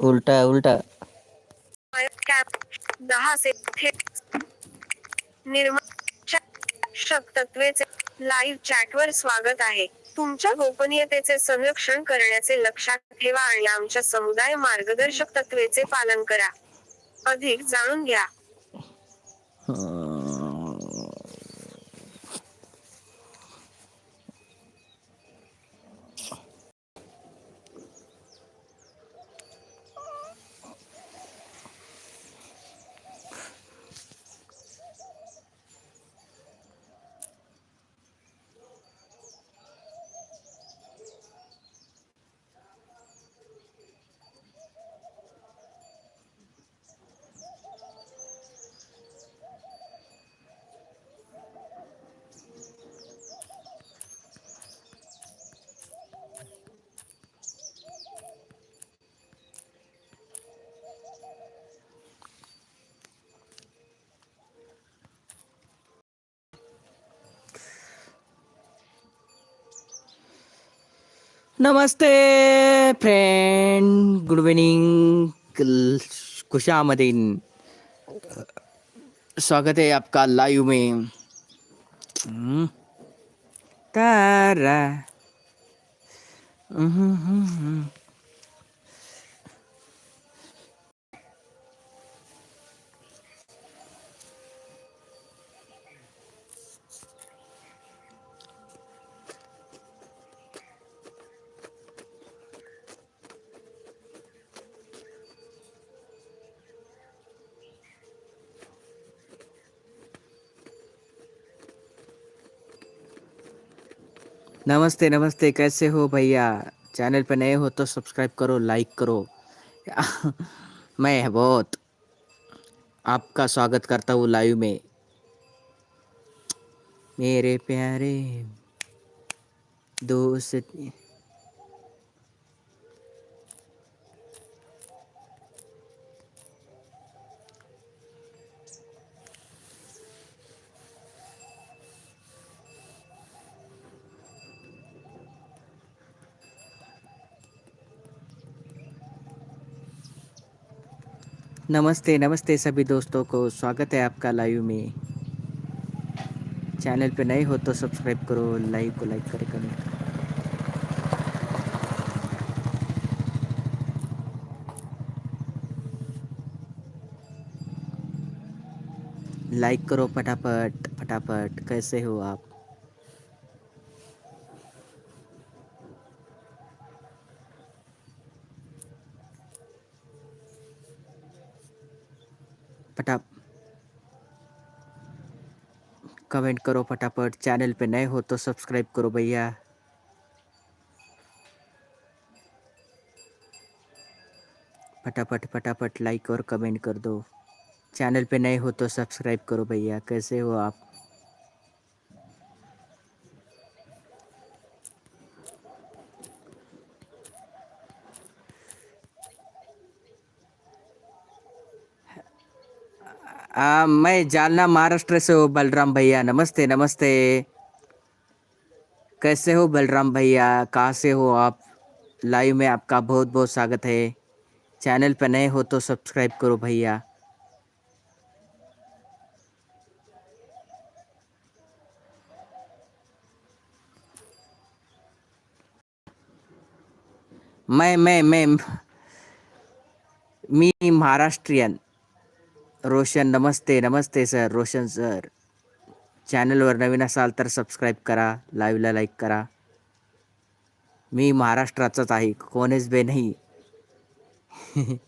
उलटा उलटा. कॅप दहा से थेट निर्माण तत्वेचे लाईव्ह चॅटवर स्वागत आहे. तुमच्या गोपनीयतेचे संरक्षण करण्याचे लक्षात ठेवा आणि आमच्या समुदाय मार्गदर्शक तत्वेचे पालन करा. अधिक जाणून घ्या. नमस्ते फ्रेंड गुड इवनिंग खुशामदीन. स्वागत है आपका लाइव में. तारा. नमस्ते नमस्ते, कैसे हो भैया? चैनल पर नए हो तो सब्सक्राइब करो, लाइक करो। मैं बहुत आपका स्वागत करता हूँ लाइव में। मेरे प्यारे दोस्त नमस्ते नमस्ते सभी दोस्तों को स्वागत है आपका लाइव में। चैनल पे नए हो तो सब्सक्राइब करो लाइव को लाइक करें कमेंट लाइक करो फटाफट फटाफट, कैसे हो आप? फटाफ कमेंट करो फटाफट, चैनल पे नए हो तो सब्सक्राइब करो भैया। फटाफट फटाफट लाइक और कमेंट कर दो। चैनल पे नए हो तो सब्सक्राइब करो भैया, कैसे हो आप? आ, मैं जालना महाराष्ट्र से हूँ बलराम भैया। नमस्ते नमस्ते। कैसे हो बलराम भैया? कहाँ से हो आप? लाइव में आपका बहुत बहुत स्वागत है। चैनल पर नए हो तो सब्सक्राइब करो भैया। मैं मैं मैं मी महाराष्ट्रीयन। रोशन नमस्ते नमस्ते सर. रोशन सर चॅनलवर नवीन असाल तर सबस्क्राईब करा लाईव्हला लाईक करा. मी महाराष्ट्राचाच आहे कोणीच बे नाही.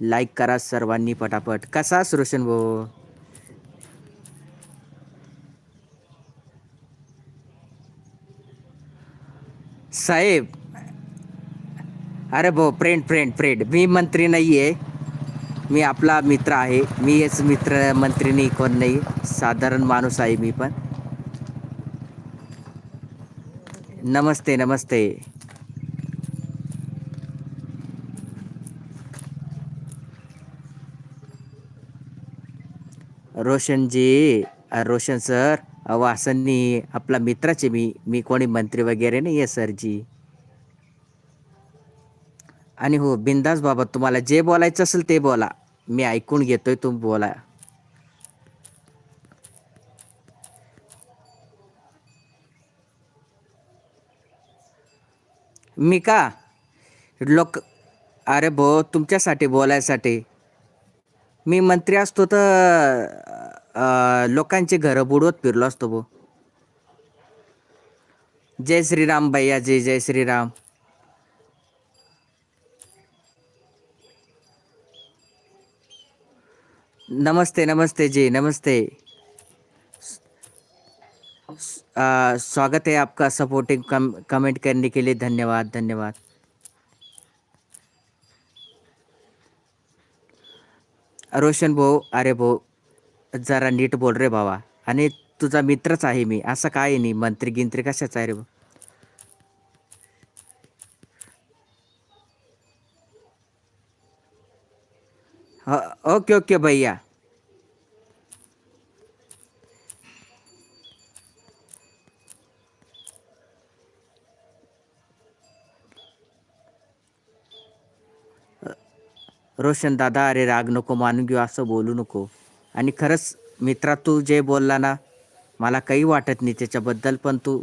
लाईक करा सर्वांनी पटापट. कसास रोशन भाऊ? साहेब. अरे भाऊ फ्रेंड फ्रेंड फ्रेंड मी मंत्री नाही आहे मी आपला मित्र आहे. मी हेच मित्र मंत्री नाही कोण नाही. साधारण माणूस आहे मी पण. नमस्ते नमस्ते. रोशनजी रोशन सर. वासननी आपला मित्राचे मी. मी कोणी मंत्री वगैरे नाही आहे सरजी. आणि हो बिंदास बाबा तुम्हाला जे बोलायचं असेल ते बोला. मी ऐकून घेतोय तुम्ही बोला. मी का? लोक अरे भो तुमच्यासाठी बोलायसाठी. मी मंत्री असतो तर लोकांचे घरं बुडवत फिरलो असतो भो जय श्रीराम भैया जी जय श्रीराम. नमस्ते नमस्ते जी नमस्ते. आ, स्वागत है आपका सपोर्टिंग कम, कमेंट करने के लिए. धन्यवाद धन्यवाद. रोशन भाऊ अरे भाऊ जरा नीट बोल रे बाबा. आणि तुझा मित्रच आहे मी. असं काय नाही मंत्री गिंत्री कशाच आहे रे भाऊ ओके ओके भैया. रोशन दादा अरे राग नको मानून घेऊ असं बोलू नको. आणि खरंच मित्रा तू जे बोलला ना मला काही वाटत नाही त्याच्याबद्दल पण तू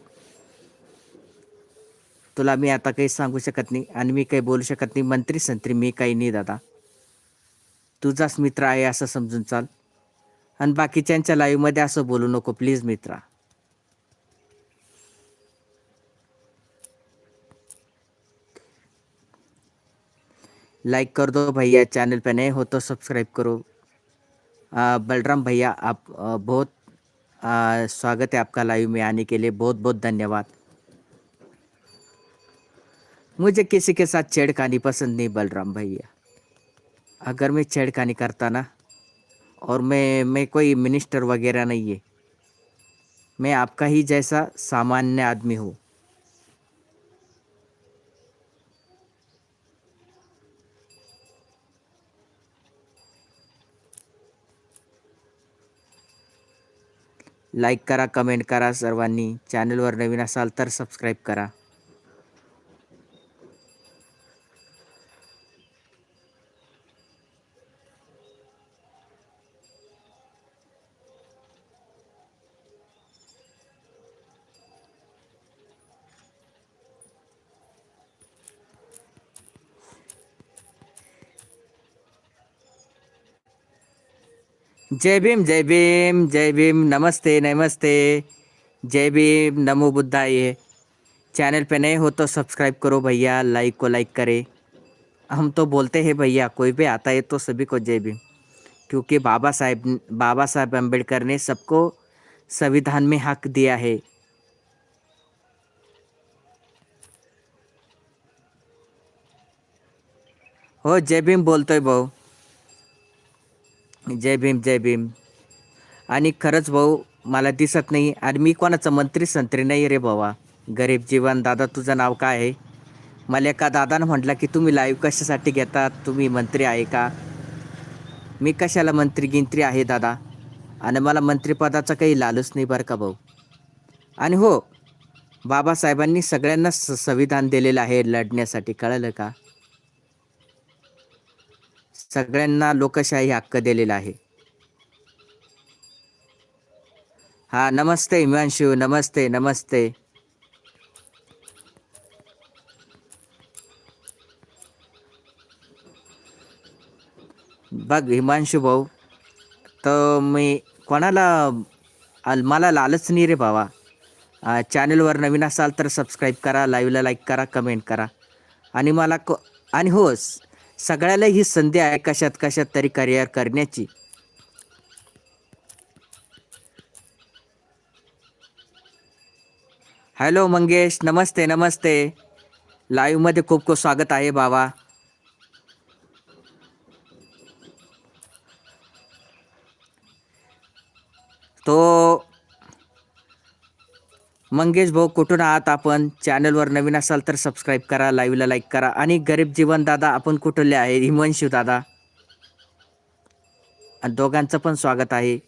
तुला मी आता काही सांगू शकत नाही आणि मी काही बोलू शकत नाही. मंत्री संत्री मी काही नाही दादा. तुझाच मित्र आहे असं समजून चाल. आणि बाकीच्यांच्या लाईव्हमध्ये असं बोलू नको प्लीज मित्रा. लाइक कर दो भैया चैनल पे नए हो तो सब्सक्राइब करो. बलराम भैया, आप बहुत स्वागत है आपका लाइव में आने के लिए। बहुत बहुत धन्यवाद। मुझे किसी के साथ छेड़खानी पसंद नहीं बलराम भैया। अगर मैं छेड़खानी करता ना, और मैं मैं कोई मिनिस्टर वगैरह नहीं है, मैं आपका ही जैसा सामान्य आदमी हूँ। लाईक करा कमेंट करा सर्वांनी. चॅनलवर नवीन असाल तर सबस्क्राईब करा. जय भीम जय भीम जय भीम, नमस्ते नमस्ते। जय भीम, नमो बुद्धाय। चैनल पे नए हो तो सब्सक्राइब करो भैया, लाइक को लाइक करे। हम तो बोलते हैं भैया, कोई भी आता है तो सभी को जय भीम। क्योंकि बाबा साहेब बाबा साहेब अंबेडकर ने सबको संविधान में हक दिया है। हो, जय भीम बोलतोय भाऊ जय भीम जय भीम. आणि खरंच भाऊ मला दिसत नाही आणि मी कोणाचं मंत्री संत्री नाही रे भावा. गरीब जीवन दादा तुझं नाव काय आहे? मला एका दादानं म्हटलं की तुम्ही लाईव्ह कशासाठी घेतात तुम्ही मंत्री आहे का? मी कशाला मंत्री गिंत्री आहे दादा? आणि मला मंत्रिपदाचा काही लालच नाही बरं का भाऊ? आणि हो बाबासाहेबांनी सगळ्यांना स संविधान दिलेलं आहे लढण्यासाठी कळलं का? सगळ्यांना लोकशाही हक्क दिलेला आहे. हा नमस्ते हिमांशू नमस्ते नमस्ते. बघ हिमांशू भाऊ तर मी कोणाला मला लालच नाही रे भावा. चॅनलवर नवीन असाल तर सबस्क्राईब करा लाईव्हला लाईक करा कमेंट करा. आणि मला क आणि हो सगळ्याला ही संधी आहे कशात कशात तरी करिअर करण्याची. हॅलो मंगेश. नमस्ते नमस्ते. लाईव्हमध्ये खूप खूप स्वागत आहे बाबा. तो मंगेश भाऊ कुठून आहात आपण? चॅनलवर नवीन असाल तर सबस्क्राईब करा लाईव्हला लाईक करा. आणि गरीब जीवन दादा आपण कुठले आहे? हिमांशू दादा. आणि दोघांचं पण स्वागत आहे.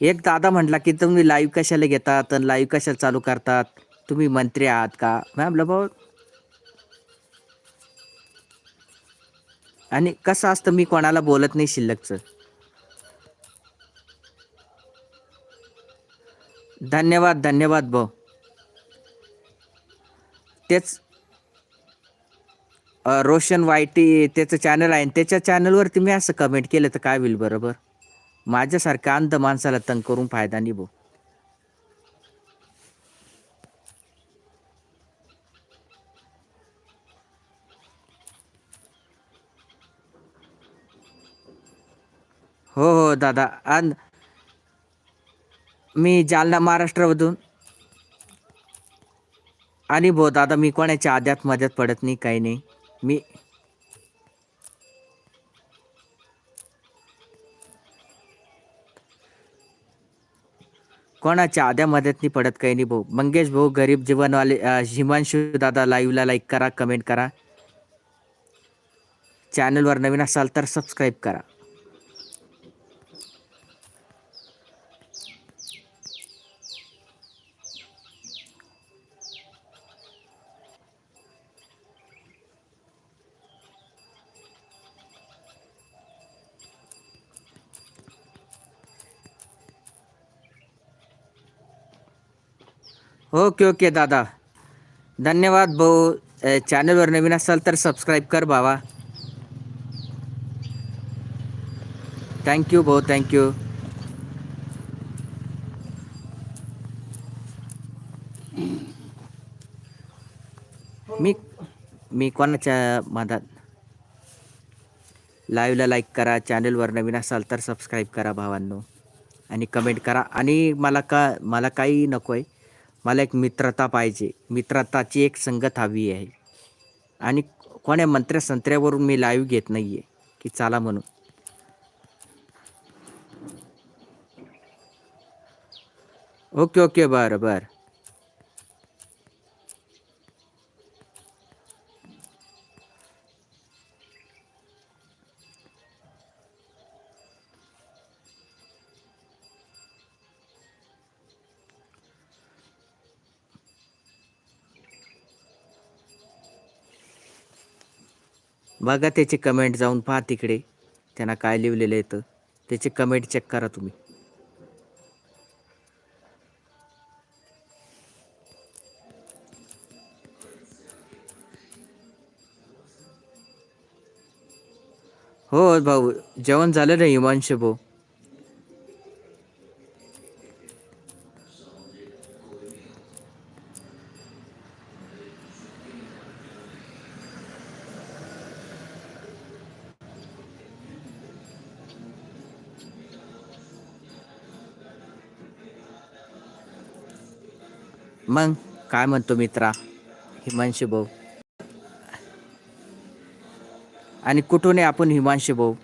एक दादा म्हटला की तुम्ही लाईव्ह कशाला घेतात आणि लाईव्ह कशाला चालू करतात? तुम्ही मंत्री आहात का? मॅम भाऊ. आणि कसं असतं मी कोणाला बोलत नाही शिल्लकचं. धन्यवाद धन्यवाद भाऊ. तेच रोशन वायटी त्याचं चॅनल आहे. आणि त्याच्या चॅनलवरती मी असं कमेंट केलं तर काय होईल बरोबर? माझ्यासारख्या अंध माणसाला तंग करून फायदा नाही भाऊ. हो हो दादा. आणि मी जालना महाराष्ट्रामधून. आणि भाऊ दादा मी कोणाच्या आद्यात मध्यात पडत नाही काही नाही. मी कोणाच्या आद्या मध्यात नाही पडत काही नाही भाऊ. मंगेश भाऊ गरीब जीवनवाले हिमांशु दादा लाईव्हला लाईक करा कमेंट करा. चॅनलवर नवीन असाल तर सबस्क्राईब करा. ओके ओके दादा. धन्यवाद भाऊ. चॅनलवर नवीन असाल तर सबस्क्राईब कर भावा. थँक्यू भाऊ थँक्यू मी मी कोणाच्या मधात? लाईव्हला लाईक करा. चॅनलवर नवीन असाल तर सबस्क्राईब करा भावांनो. आणि कमेंट करा. आणि मला का मला काही नको आहे मला एक मित्रता पाहिजे. मित्रताची एक संगत हवी आहे. आणि कोण्या मंत्र्या संत्र्यावरून मी लाईव्ह घेत नाही आहे की चला म्हणून. ओके ओके बरं बरं. बघा त्याचे कमेंट जाऊन पहा तिकडे. त्यांना काय लिहिलेलं येतं त्याचे कमेंट चेक करा तुम्ही. हो भाऊ जेवण झालं ना हिमांश भाऊ? मग काय म्हणतो मित्रा? हिमांशु भाऊ. आणि कुठून आहे आपण हिमांशु भाऊ?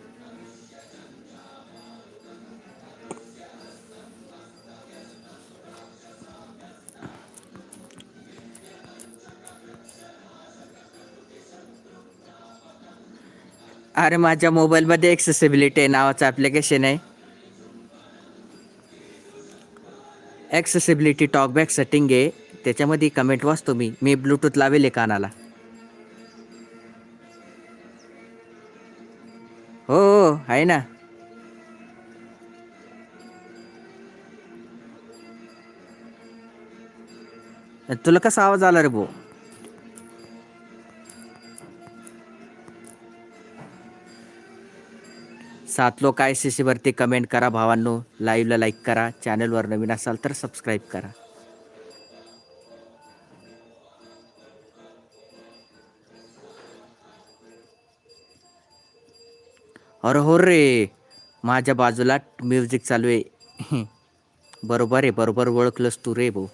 अरे माझ्या मोबाईलमध्ये एक्सेसिबिलिटी नावाचं ॲप्लिकेशन आहे. ॲक्सेसिबिलिटी टॉकबॅक सेटिंग आहे. त्याच्यामध्ये कमेंट वाचतो मी. मी ब्लूटूथ लावेल आहे कानाला हो, हो हो आहे ना. तुला कसा आवाज आला रे भाऊ? सात लोक आय सी सीवरती कमेंट करा भावांनो. लाईव्हला लाईक करा. चॅनलवर नवीन असाल तर सबस्क्राईब करा. अरे हो रे. माझ्या बाजूला म्युझिक चालू आहे. बरोबर आहे बरोबर ओळखलंस तू रे भाऊ.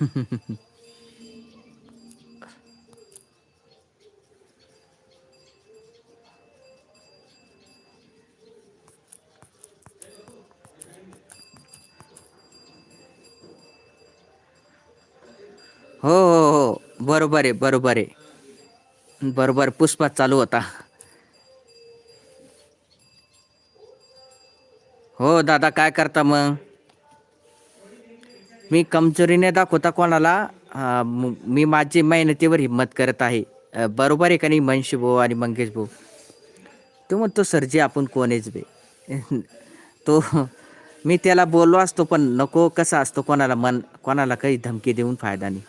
बरोबर आहे बरोबर आहे. बरोबर पुष्पा चालू होता. हो दादा काय करता मग? मी कमजोरीने दाखवता कोणाला? मी माझी मेहनतीवर हिंमत करत आहे. बरोबर आहे का नाही मनशी भाऊ आणि मंगेश भाऊ? तो म्हणतो सरजी आपण कोणीच बे. तो मी त्याला बोललो असतो पण नको कसा असतो कोणाला मन कोणाला काही धमकी देऊन फायदा नाही.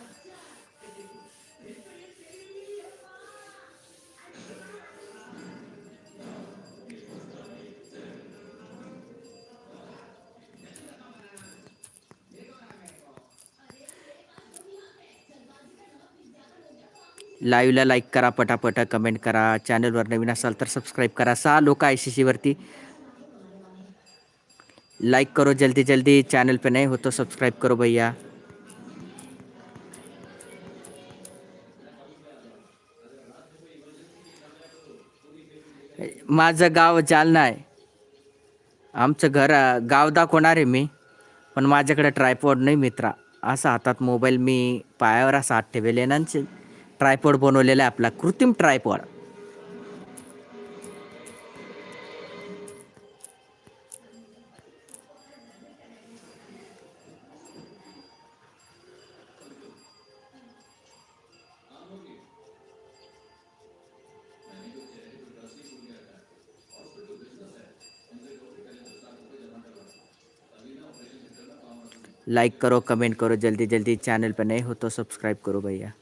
लाईव्हला लाईक करा पटापट कमेंट करा. चॅनलवर नवीन असाल तर सबस्क्राईब करा. सहा लोक आय सी सीवरती लाइक करो जल्दी जल्दी. चैनल पे नाही हो तो सब्सक्राइब करो भैया. माझं गाव जालना आहे. आमचं घर गाव दाखवणार आहे मी. पण माझ्याकडे ट्रायपॉड नाही मित्रा. असा हातात मोबाईल मी पायावर असा हात ठेवेल ना ट्रायपॉड बनवलेला आहे आपला, कृत्रिम ट्रायपॉड. लाइक करो कमेंट करो जल्दी जल्दी चैनल पर नए हो तो सब्सक्राइब करो भैया।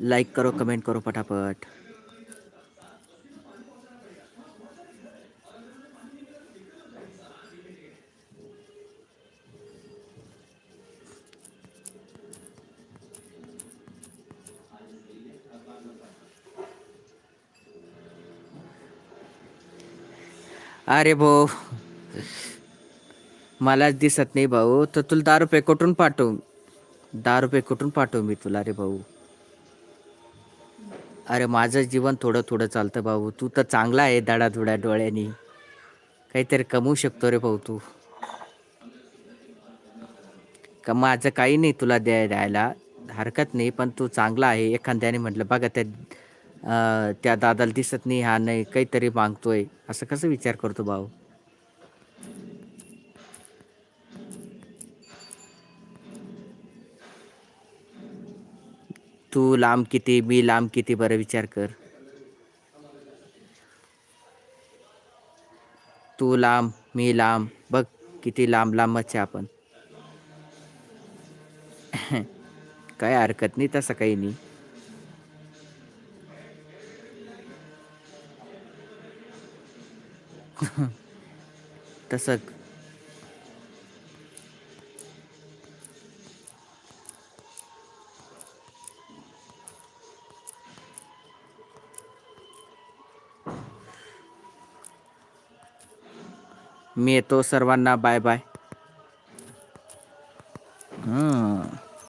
लाइक करो कमेंट करो पटापट अरे भाऊ मलाच दिसत नाही भाऊ तर तुला दहा रुपये कुठून पाठवू? दहा रुपये कुठून पाठवू मी तुला रे भाऊ? अरे माझं जीवन थोडं थोडं चालतं भाऊ. तू तर चांगला आहे दाडाधुड्या डोळ्यांनी. काहीतरी कमवू शकतो रे भाऊ तू. का माझं काही नाही तुला द्याय द्यायला. हरकत नाही पण तू चांगला आहे. एखाद्याने म्हटलं बघा त्या त्या दादाला दिसत नाही हा नाही काहीतरी मागतोय. असं कसं विचार करतो भाऊ? तू लांब किती मी लांब किती बरं विचार कर. तू लांब मी लांब बघ किती लांब लांबच आहे आपण. काय हरकत नाही तसं काही नाही. तसं मी येतो सर्वांना बाय बाय.